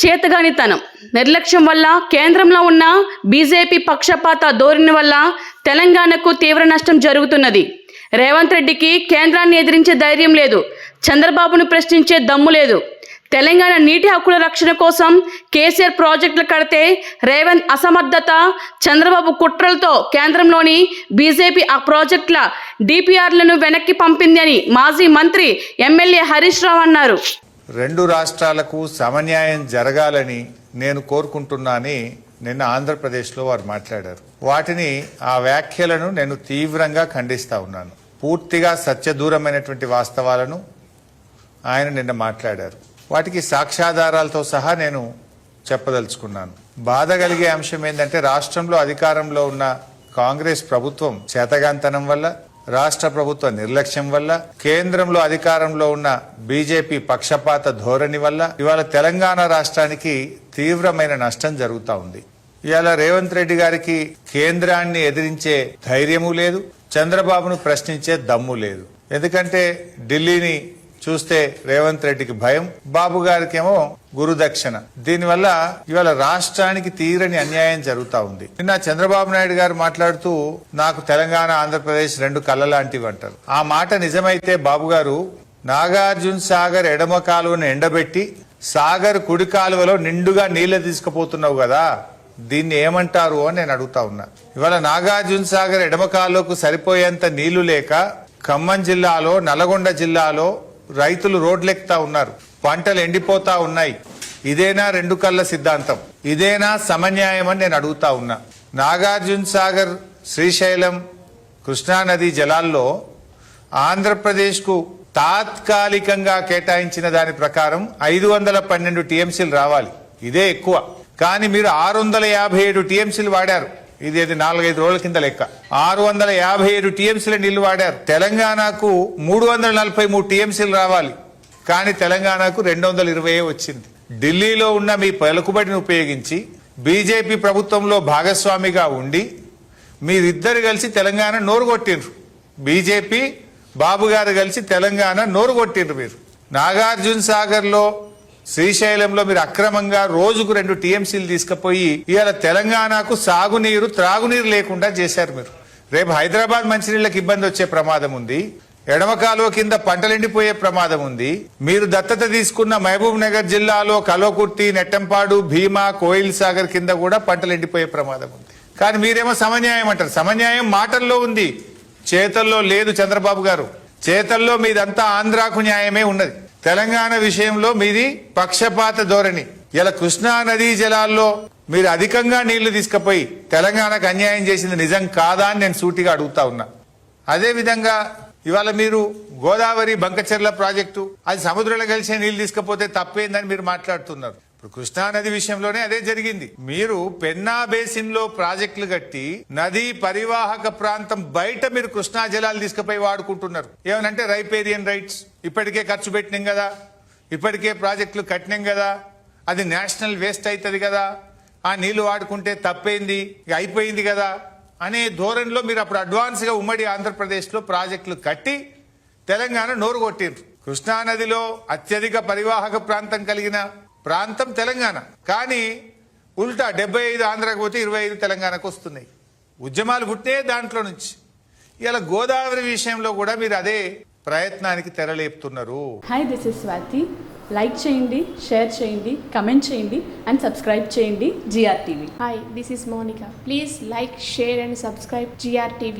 చేతగానితనం. నిర్లక్ష్యం వల్ల కేంద్రంలో ఉన్న బీజేపీ పక్షపాత ధోరణి వల్ల తెలంగాణకు తీవ్ర నష్టం జరుగుతున్నది. రేవంత్ రెడ్డికి కేంద్రాన్ని ఎదిరించే ధైర్యం లేదు. చంద్రబాబును ప్రశ్నించే దమ్ము లేదు. తెలంగాణ నీటి హక్కుల రక్షణ కోసం కేసీఆర్ ప్రాజెక్టులు కడితే రేవంత్ అసమర్థత చంద్రబాబు కుట్రలతో కేంద్రంలోని బీజేపీ ఆ ప్రాజెక్టుల డిపిఆర్లను వెనక్కి పంపింది అని మాజీ మంత్రి ఎమ్మెల్యే హరీష్ రావు అన్నారు. రెండు రాష్ట్రాలకు సమన్యాయం జరగాలని నేను కోరుకుంటున్నానని నిన్న ఆంధ్రప్రదేశ్లో వారు మాట్లాడారు. వాటిని ఆ వ్యాఖ్యలను నేను తీవ్రంగా ఖండిస్తా ఉన్నాను. పూర్తిగా సత్యదూరమైనటువంటి వాస్తవాలను ఆయన నిన్న మాట్లాడారు. వాటికి సాక్ష్యాధారాలతో సహా నేను చెప్పదలుచుకున్నాను. బాధ కలిగే అంశం ఏంటంటే రాష్ట్రంలో అధికారంలో ఉన్న కాంగ్రెస్ ప్రభుత్వం చేతగాంతనం వల్ల రాష్ట్ర ప్రభుత్వ నిర్లక్ష్యం వల్ల కేంద్రంలో అధికారంలో ఉన్న బీజేపీ పక్షపాత ధోరణి వల్ల ఇవాళ తెలంగాణ రాష్ట్రానికి తీవ్రమైన నష్టం జరుగుతూ ఉంది. ఇవాళ రేవంత్ రెడ్డి గారికి కేంద్రాన్ని ఎదిరించే ధైర్యము లేదు చంద్రబాబును ప్రశ్నించే దమ్ము లేదు. ఎందుకంటే ఢిల్లీని చూస్తే రేవంత్ రెడ్డికి భయం బాబు గారికేమో గురుదక్షిణ దీనివల్ల ఇవాళ రాష్ట్రానికి తీరని అన్యాయం జరుగుతా ఉంది. నిన్న చంద్రబాబు నాయుడు గారు మాట్లాడుతూ నాకు తెలంగాణ ఆంధ్రప్రదేశ్ రెండు కళ్ళ లాంటివి అంటారు ఆ మాట నిజమైతే బాబు గారు నాగార్జున సాగర్ ఎడమ కాలువను ఎండబెట్టి సాగర్ కుడి కాలువలో నిండుగా నీళ్ళు తీసుకుపోతున్నావు కదా దీన్ని ఏమంటారు అని నేను అడుగుతా ఉన్నా. ఇవాళ నాగార్జున సాగర్ ఎడమ కాలువకు సరిపోయేంత నీళ్ళు లేక ఖమ్మం జిల్లాలో నల్గొండ జిల్లాలో రైతులు రోడ్లెక్కుతా ఉన్నారు. పంటలు ఎండిపోతా ఉన్నాయి. ఇదేనా రెండు కళ్ళ సిద్ధాంతం? ఇదేనా సమన్యాయం అని నేను అడుగుతా ఉన్నా. నాగార్జున సాగర్ శ్రీశైలం కృష్ణానది జలాల్లో ఆంధ్రప్రదేశ్కు తాత్కాలికంగా కేటాయించిన దాని ప్రకారం ఐదు వందల పన్నెండు టీఎంసీలు రావాలి. ఇదే ఎక్కువ. కానీ మీరు ఆరు వందల యాభై ఏడు టీఎంసీలు వాడారు. ఇది అది నాలుగైదు రోజుల కింద లెక్క. ఆరు వందల యాభై ఏడు టీఎంసీల నీళ్ళు వాడారు. తెలంగాణకు మూడు వందల నలభై మూడు టీఎంసీలు రావాలి. కానీ తెలంగాణకు రెండు వందల ఇరవై వచ్చింది. ఢిల్లీలో ఉన్న మీ పలుకుబడిని ఉపయోగించి బీజేపీ ప్రభుత్వంలో భాగస్వామిగా ఉండి మీరిద్దరు కలిసి తెలంగాణ నోరు కొట్టిండ్రు బీజేపీ బాబు గారు కలిసి తెలంగాణ నోరు కొట్టిండ్రు మీరు. నాగార్జున సాగర్లో శ్రీశైలంలో మీరు అక్రమంగా రోజుకు రెండు టీఎంసీలు తీసుకుపోయి ఇవాళ తెలంగాణకు సాగునీరు త్రాగునీరు లేకుండా చేశారు మీరు. రేపు హైదరాబాద్ మంచినీళ్ళకి ఇబ్బంది వచ్చే ప్రమాదం ఉంది. ఎడమ కాలువ కింద పంటలు ఎండిపోయే ప్రమాదం ఉంది. మీరు దత్తత తీసుకున్న మహబూబ్ నగర్ జిల్లాలో కలోకుర్తి నెట్టంపాడు భీమా కోయిల్ సాగర్ కింద కూడా పంటలు ఎండిపోయే ప్రమాదం ఉంది. కానీ మీరేమో సమన్యాయం అంటారు. సమన్యాయం మాటల్లో ఉంది. చేతల్లో లేదు చంద్రబాబు గారు. చేతల్లో మీదంతా ఆంధ్రాకు న్యాయమే ఉన్నది. తెలంగాణ విషయంలో మీది పక్షపాత ధోరణి. ఇలా కృష్ణా నదీ జలాల్లో మీరు అధికంగా నీళ్ళు తీసుకుపోయి తెలంగాణకు అన్యాయం చేసింది నిజం కాదా అని నేను సూటిగా అడుగుతా ఉన్నా. అదే విధంగా ఇవాళ మీరు గోదావరి బంకచెర్ల ప్రాజెక్టు అది సముద్రంలో కలిసే నీళ్ళు తీసుకపోతే తప్పేందని మీరు మాట్లాడుతున్నారు. ఇప్పుడు కృష్ణా నది విషయంలోనే అదే జరిగింది. మీరు పెన్నా బేసిన్లో ప్రాజెక్టులు కట్టి నదీ పరివాహక ప్రాంతం బయట మీరు కృష్ణా జలాలు తీసుకుపోయి వాడుకుంటున్నారు. ఏమనంటే రైపేరియన్ రైట్స్. ఇప్పటికే ఖర్చు పెట్టినాం కదా. ఇప్పటికే ప్రాజెక్టులు కట్టినాం కదా. అది నేషనల్ వేస్ట్ అవుతుంది కదా. ఆ నీళ్ళు వాడుకుంటే తప్పైంది? ఇక అయిపోయింది కదా. అనే ధోరణిలో మీరు అప్పుడు అడ్వాన్స్గా ఉమ్మడి ఆంధ్రప్రదేశ్లో ప్రాజెక్టులు కట్టి తెలంగాణ నోరు కొట్టిండ్రు. కృష్ణానదిలో అత్యధిక పరివాహక ప్రాంతం కలిగిన ప్రాంతం తెలంగాణ. కానీ ఉల్టా డెబ్బై ఐదు ఆంధ్రాకు పోతే ఇరవై ఐదు తెలంగాణకు వస్తున్నాయి. ఉద్యమాలు పుట్టే దాంట్లో నుంచి. ఇలా గోదావరి విషయంలో కూడా మీరు అదే ప్రయత్నానికి తెరలేపుతున్నారు. Hi this is Swathi like చేయండి షేర్ చేయండి కమెంట్ చేయండి అండ్ సబ్స్క్రైబ్ చేయండి G R TV Hi, this is Monica. Please like, share, and subscribe GRTV.